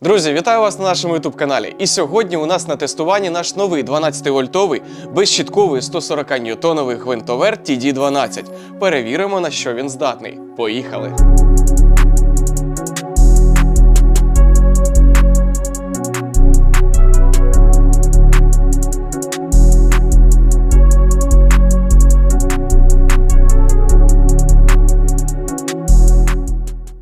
Друзі, вітаю вас на нашому youtube каналі. І сьогодні у нас на тестуванні наш новий 12-вольтовий безщітковий 140 ньютоновий гвинтовер TD12. Перевіримо, на що він здатний. Поїхали!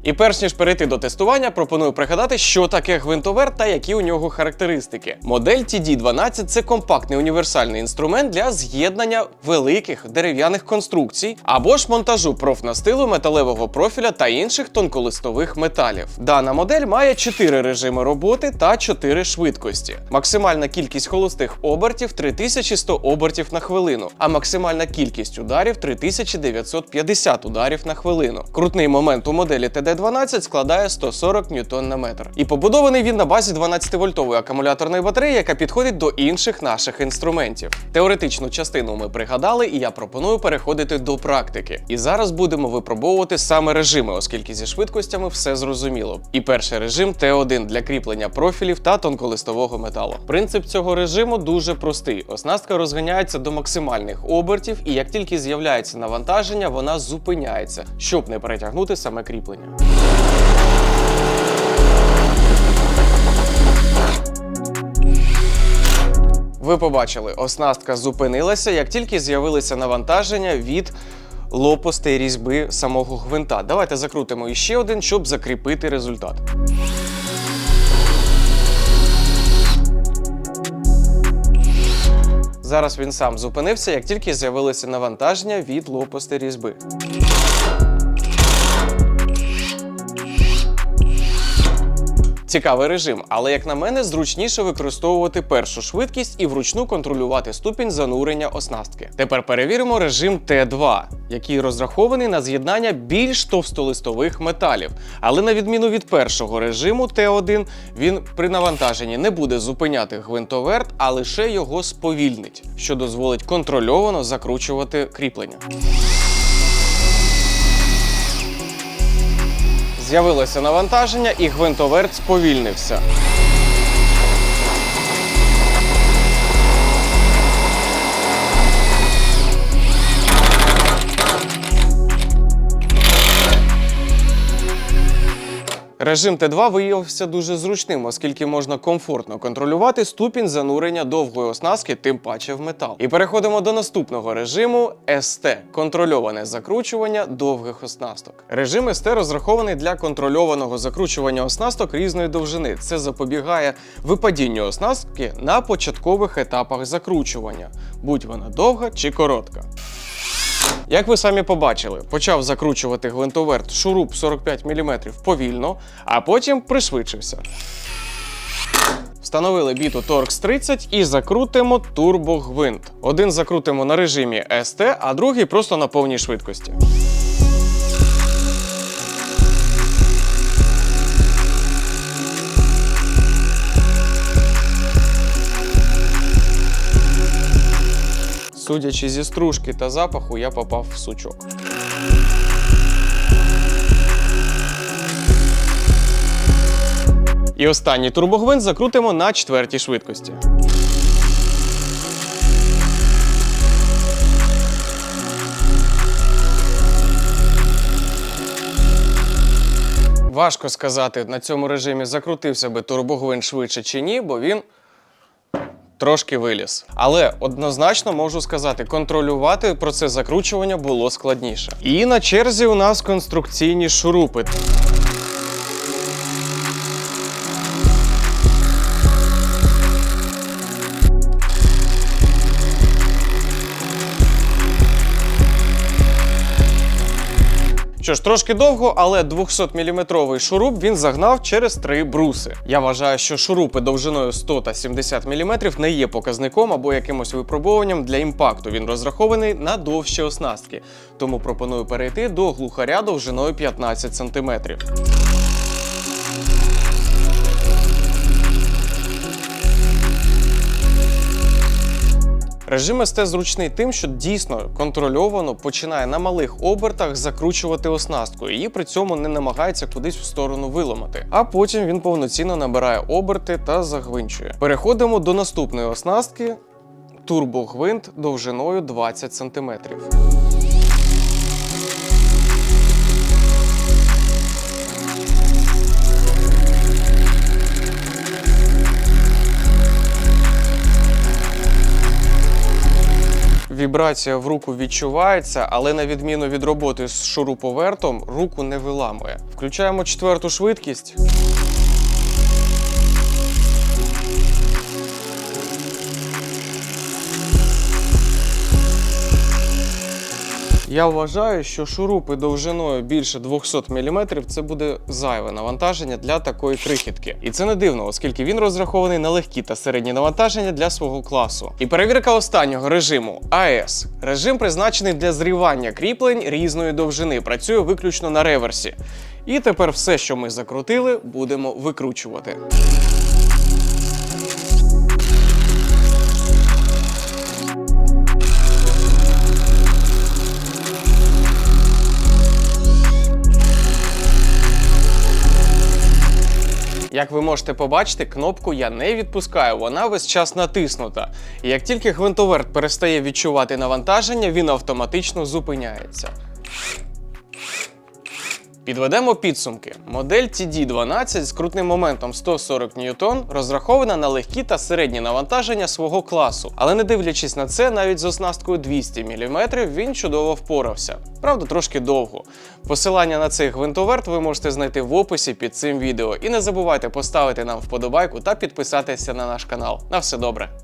І перш ніж перейти до тестування, пропоную пригадати, що таке гвинтоверт та які у нього характеристики. Модель TD12 це компактний універсальний інструмент для з'єднання великих дерев'яних конструкцій або ж монтажу профнастилу металевого профіля та інших тонколистових металів. Дана модель має 4 режими роботи та 4 швидкості. Максимальна кількість холостих обертів 3100 обертів на хвилину, а максимальна кількість ударів 3950 ударів на хвилину. Крутний момент у моделі TD12 складає 140 ньютон на метр. І побудований він на базі 12-вольтової акумуляторної батареї, яка підходить до інших наших інструментів. Теоретичну частину ми пригадали, і я пропоную переходити до практики. І зараз будемо випробовувати саме режими, оскільки зі швидкостями все зрозуміло. І перший режим Т1 для кріплення профілів та тонколистового металу. Принцип цього режиму дуже простий. Оснастка розганяється до максимальних обертів, і як тільки з'являється навантаження, вона зупиняється, щоб не перетягнути саме кріплення. Ви побачили, оснастка зупинилася, як тільки з'явилися навантаження від лопастей різьби самого гвинта. Давайте закрутимо іще один, щоб закріпити результат. Зараз він сам зупинився, як тільки з'явилися навантаження від лопастей різьби. Цікавий режим, але як на мене, зручніше використовувати першу швидкість і вручну контролювати ступінь занурення оснастки. Тепер перевіримо режим Т2, який розрахований на з'єднання більш товстолистових металів. Але на відміну від першого режиму Т1, він при навантаженні не буде зупиняти гвинтоверт, а лише його сповільнить, що дозволить контрольовано закручувати кріплення. З'явилося навантаження, і гвинтоверт сповільнився. Режим Т2 виявився дуже зручним, оскільки можна комфортно контролювати ступінь занурення довгої оснастки, тим паче в метал. І переходимо до наступного режиму СТ контрольоване закручування довгих оснасток. Режим СТ розрахований для контрольованого закручування оснасток різної довжини. Це запобігає випадінню оснастки на початкових етапах закручування, будь вона довга чи коротка. Як ви самі побачили, почав закручувати гвинтоверт шуруп 45 мм повільно, а потім пришвидшився. Встановили біту Torx 30 і закрутимо турбогвинт. Один закрутимо на режимі ST, а другий просто на повній швидкості. Судячи зі стружки та запаху, я попав в сучок. І останній турбогвинт закрутимо на четвертій швидкості. Важко сказати, на цьому режимі закрутився би турбогвинт швидше чи ні, бо він трошки виліз. Але однозначно можу сказати, контролювати процес закручування було складніше. І на черзі у нас конструкційні шурупи. Що ж, трошки довго, але 200-мм шуруп він загнав через три бруси. Я вважаю, що шурупи довжиною 100 та 70 мм не є показником або якимось випробуванням для імпакту. Він розрахований на довші оснастки. Тому пропоную перейти до глухаря довжиною 15 см. Режим СТ зручний тим, що дійсно контрольовано починає на малих обертах закручувати оснастку, і при цьому не намагається кудись в сторону виламати. А потім він повноцінно набирає оберти та загвинчує. Переходимо до наступної оснастки. Турбогвинт довжиною 20 см. Вібрація в руку відчувається, але на відміну від роботи з шуруповертом, руку не виламує. Включаємо четверту швидкість. Я вважаю, що шурупи довжиною більше 200 мм це буде зайве навантаження для такої крихітки. І це не дивно, оскільки він розрахований на легкі та середні навантаження для свого класу. І перевірка останнього режиму АЕС. Режим призначений для зрівання кріплень різної довжини. Працює виключно на реверсі. І тепер все, що ми закрутили, будемо викручувати. Як ви можете побачити, кнопку я не відпускаю, вона весь час натиснута. І як тільки гвинтоверт перестає відчувати навантаження, він автоматично зупиняється. Підведемо підсумки. Модель TD12 з крутним моментом 140 ньютон розрахована на легкі та середні навантаження свого класу. Але не дивлячись на це, навіть з оснасткою 200 мм він чудово впорався. Правда, трошки довго. Посилання на цей гвинтоверт ви можете знайти в описі під цим відео. І не забувайте поставити нам вподобайку та підписатися на наш канал. На все добре!